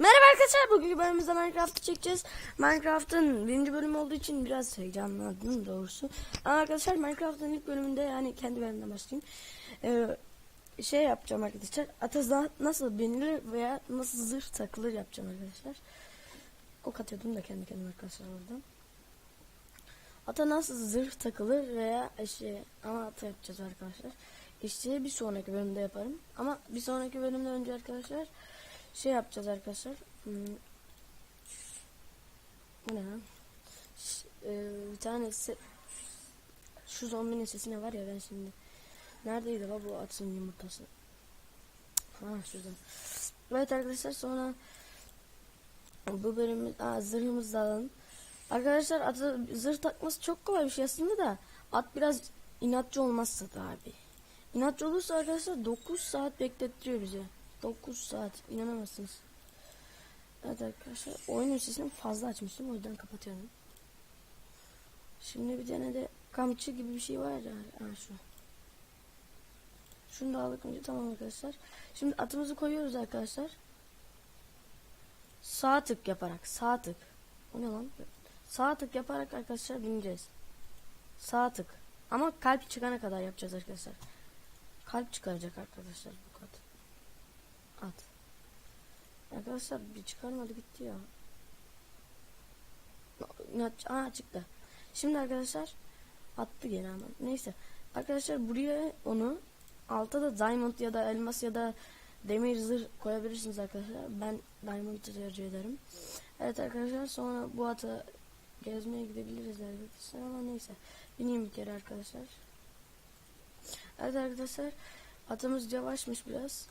Merhaba arkadaşlar bugünkü bölümümüzde Minecraft'ı çekeceğiz. Minecraft'ın birinci bölümü olduğu için biraz heyecanlandım doğrusu. Ama arkadaşlar Minecraft'ın ilk bölümünde yani kendi bölümümden başlayayım. Ee, şey yapacağım arkadaşlar. Ata nasıl binilir veya nasıl zırh takılır yapacağım arkadaşlar. Ok atıyordum da kendi kendime arkadaşlar oradan. Ata nasıl zırh takılır veya şey ama ata yapacağız arkadaşlar. İşte bir sonraki bölümde yaparım. Ama bir sonraki bölümde önce arkadaşlar şey yapacağız arkadaşlar. Hmm. Bu ne lan? Ş- e, bir tane se- şu zombinin sesi ne var ya ben şimdi. Neredeydi la bu atın yumurtası? Ha şurada. Evet arkadaşlar sonra bu bölümü aa, zırhımızı da alalım. Arkadaşlar atı zırh takması çok kolay bir şey aslında da at biraz inatçı olmazsa tabi. İnatçı olursa arkadaşlar 9 saat beklettiriyor bize. 9 saat inanamazsınız. Evet arkadaşlar oyunun sesini fazla açmıştım o yüzden kapatıyorum. Şimdi bir tane de kamçı gibi bir şey var ya ha, şu. Şunu da aldık önce tamam arkadaşlar. Şimdi atımızı koyuyoruz arkadaşlar. Sağ tık yaparak sağ tık. O ne lan? Sağ tık yaparak arkadaşlar bineceğiz. Sağ tık. Ama kalp çıkana kadar yapacağız arkadaşlar. Kalp çıkaracak arkadaşlar. At. Arkadaşlar bir çıkarmadı gitti ya. Aa çıktı. Şimdi arkadaşlar attı geri ama. Neyse. Arkadaşlar buraya onu alta da diamond ya da elmas ya da demir zırh koyabilirsiniz arkadaşlar. Ben diamond tercih ederim. Evet arkadaşlar sonra bu ata gezmeye gidebiliriz elbette ama neyse. Bineyim bir kere arkadaşlar. Evet arkadaşlar atımız yavaşmış biraz.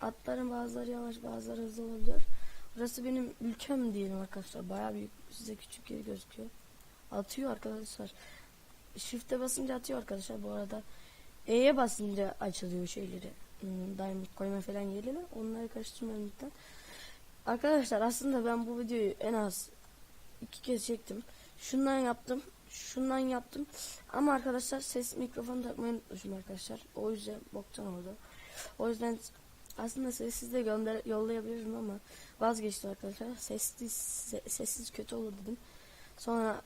Atların bazıları yavaş bazıları hızlı olabiliyor. Burası benim ülkem diyelim arkadaşlar. Bayağı büyük size küçük gibi gözüküyor. Atıyor arkadaşlar. Shift'e basınca atıyor arkadaşlar bu arada. E'ye basınca açılıyor şeyleri. Hmm, diamond koyma falan yerleri. Onları karıştırmayın lütfen. Arkadaşlar aslında ben bu videoyu en az iki kez çektim. Şundan yaptım. Şundan yaptım. Ama arkadaşlar ses mikrofonu takmayı unutmuşum arkadaşlar. O yüzden boktan oldu. O yüzden aslında sessiz de gönder yollayabilirim ama vazgeçtim arkadaşlar. Sessiz se- sessiz kötü olur dedim. Sonra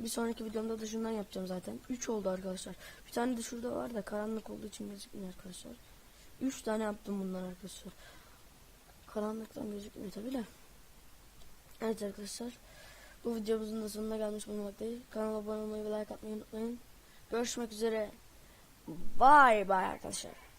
bir sonraki videomda da şundan yapacağım zaten. 3 oldu arkadaşlar. Bir tane de şurada var da karanlık olduğu için gözükmüyor arkadaşlar. 3 tane yaptım bundan arkadaşlar. Karanlıktan gözükmüyor tabi de. Evet arkadaşlar. Bu videomuzun da sonuna gelmiş bulunmaktayız. Kanala abone olmayı ve like atmayı unutmayın. Görüşmek üzere. Bye bye arkadaşlar.